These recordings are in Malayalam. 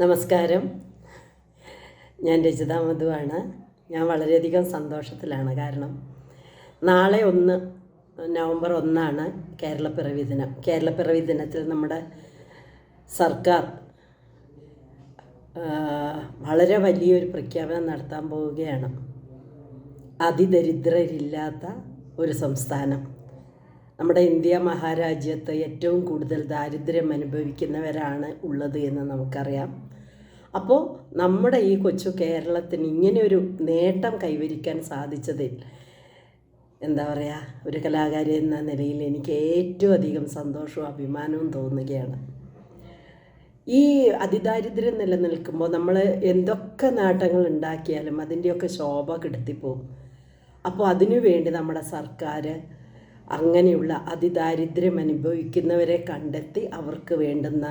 നമസ്കാരം. ഞാൻ രചിത മധുവാണ്. ഞാൻ വളരെയധികം സന്തോഷത്തിലാണ്. കാരണം നാളെ ഒന്ന് നവംബർ ഒന്നാണ് കേരളപ്പിറവി ദിനം. കേരളപ്പിറവി ദിനത്തിൽ നമ്മുടെ സർക്കാർ വളരെ വലിയൊരു പ്രഖ്യാപനം നടത്താൻ പോവുകയാണ്. അതിദരിദ്രരില്ലാത്ത ഒരു സംസ്ഥാനം. നമ്മുടെ ഇന്ത്യ മഹാരാജ്യത്ത് ഏറ്റവും കൂടുതൽ ദാരിദ്ര്യം അനുഭവിക്കുന്നവരാണ് ഉള്ളത് എന്ന് നമുക്കറിയാം. അപ്പോൾ നമ്മുടെ ഈ കൊച്ചു കേരളത്തിന് ഇങ്ങനെയൊരു നേട്ടം കൈവരിക്കാൻ സാധിച്ചതിൽ എന്താ പറയുക ഒരു കലാകാരി എന്ന നിലയിൽ എനിക്ക് ഏറ്റവും അധികം സന്തോഷവും അഭിമാനവും തോന്നുകയാണ്. ഈ അതിദാരിദ്ര്യം നിലനിൽക്കുമ്പോൾ നമ്മൾ എന്തൊക്കെ നേട്ടങ്ങൾ ഉണ്ടാക്കിയാലും അതിന്റെയൊക്കെ ശോഭ കെടുത്തിപ്പോവും അപ്പോൾ അതിനു വേണ്ടി നമ്മുടെ സർക്കാർ അങ്ങനെയുള്ള അതിദാരിദ്ര്യം അനുഭവിക്കുന്നവരെ കണ്ടെത്തി അവർക്ക് വേണ്ടുന്ന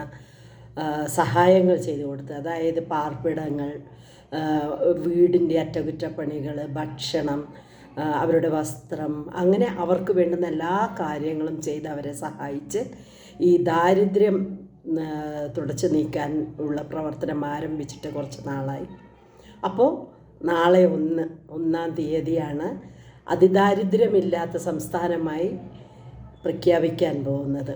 സഹായങ്ങൾ ചെയ്തു കൊടുത്ത്. അതായത് പാർപ്പിടങ്ങൾ വീടിന്റെ അറ്റകുറ്റപ്പണികൾ ഭക്ഷണം അവരുടെ വസ്ത്രം അങ്ങനെ അവർക്ക് വേണ്ടുന്ന എല്ലാ കാര്യങ്ങളും ചെയ്ത് അവരെ സഹായിച്ച് ഈ ദാരിദ്ര്യം തുടച്ചു നീക്കാൻ ഉള്ള പ്രവർത്തനം ആരംഭിച്ചിട്ട് കുറച്ച് നാളായി. അപ്പോൾ നാളെ ഒന്ന് ഒന്നാം തീയതിയാണ് അതിദാരിദ്ര്യമില്ലാത്ത സംസ്ഥാനമായി പ്രഖ്യാപിക്കാൻ പോകുന്നത്.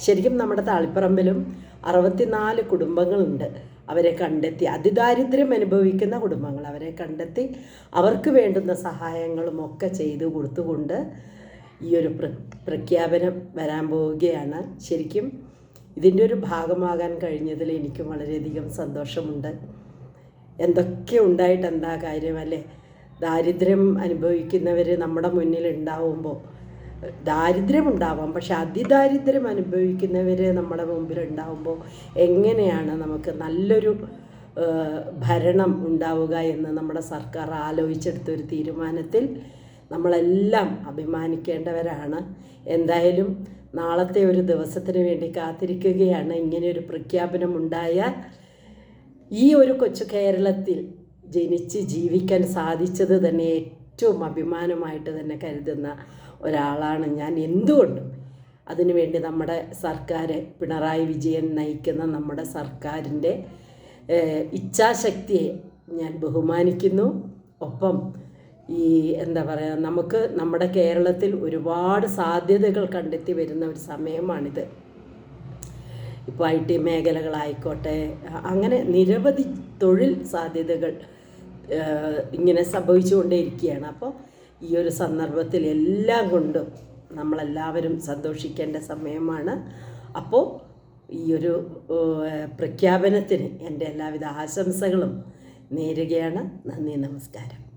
ശരിക്കും നമ്മുടെ താളിപ്പറമ്പിലും അറുപത്തിനാല് കുടുംബങ്ങളുണ്ട് അവരെ കണ്ടെത്തി. അതിദാരിദ്ര്യം അനുഭവിക്കുന്ന കുടുംബങ്ങൾ അവരെ കണ്ടെത്തി അവർക്ക് വേണ്ടുന്ന സഹായങ്ങളും ഒക്കെ ചെയ്തു കൊടുത്തുകൊണ്ട് ഈ ഒരു പ്ര പ്രഖ്യാപനം വരാൻ പോവുകയാണ്. ശരിക്കും ഇതിന്റെ ഒരു ഭാഗമാകാൻ കഴിഞ്ഞതിൽ എനിക്കും വളരെയധികം സന്തോഷമുണ്ട്. എന്തൊക്കെ ഉണ്ടായിട്ട് എന്താ കാര്യമല്ലേ ദാരിദ്ര്യം അനുഭവിക്കുന്നവർ നമ്മുടെ മുന്നിൽ ഉണ്ടാവുമ്പോൾ ദാരിദ്ര്യം ഉണ്ടാവാം പക്ഷെ അതിദാരിദ്ര്യം അനുഭവിക്കുന്നവർ നമ്മുടെ മുമ്പിൽ ഉണ്ടാവുമ്പോൾ എങ്ങനെയാണ് നമുക്ക് നല്ലൊരു ഭരണം ഉണ്ടാവുക എന്ന് നമ്മുടെ സർക്കാർ ആലോചിച്ചെടുത്ത ഒരു തീരുമാനത്തിൽ നമ്മളെല്ലാം അഭിമാനിക്കേണ്ടവരാണ്. എന്തായാലും നാളത്തെ ഒരു ദിവസത്തിന് വേണ്ടി കാത്തിരിക്കുകയാണ്. ഇങ്ങനെ ഒരു പ്രഖ്യാപനം ഉണ്ടായാൽ ഈ ഒരു കൊച്ചു കേരളത്തിൽ ജനിച്ച് ജീവിക്കാൻ സാധിച്ചത് തന്നെ ഏറ്റവും അഭിമാനമായിട്ട് തന്നെ കരുതുന്ന ഒരാളാണ് ഞാൻ എന്തുകൊണ്ടും. അതിനുവേണ്ടി നമ്മുടെ സർക്കാർ പിണറായി വിജയൻ നയിക്കുന്ന നമ്മുടെ സർക്കാരിന്റെ ഇച്ഛാശക്തിയെ ഞാൻ ബഹുമാനിക്കുന്നു. ഒപ്പം ഈ എന്താ പറയുക നമുക്ക് നമ്മുടെ കേരളത്തിൽ ഒരുപാട് സാധ്യതകൾ കണ്ടെത്തി വരുന്ന ഒരു സമയമാണിത്. ഇപ്പോൾ ഐ ടി മേഖലകളായിക്കോട്ടെ അങ്ങനെ നിരവധി തൊഴിൽ സാധ്യതകൾ ഇങ്ങനെ സംഭവിച്ചുകൊണ്ടേയിരിക്കുകയാണ്. അപ്പോൾ ഈ ഒരു സന്ദർഭത്തിൽ എല്ലാം കൊണ്ടും നമ്മളെല്ലാവരും സന്തോഷിക്കേണ്ട സമയമാണ്. അപ്പോൾ ഈ ഒരു പ്രഖ്യാപനത്തിന് എന്റെ എല്ലാവിധ ആശംസകളും നേരുകയാണ്. നന്ദി നമസ്കാരം.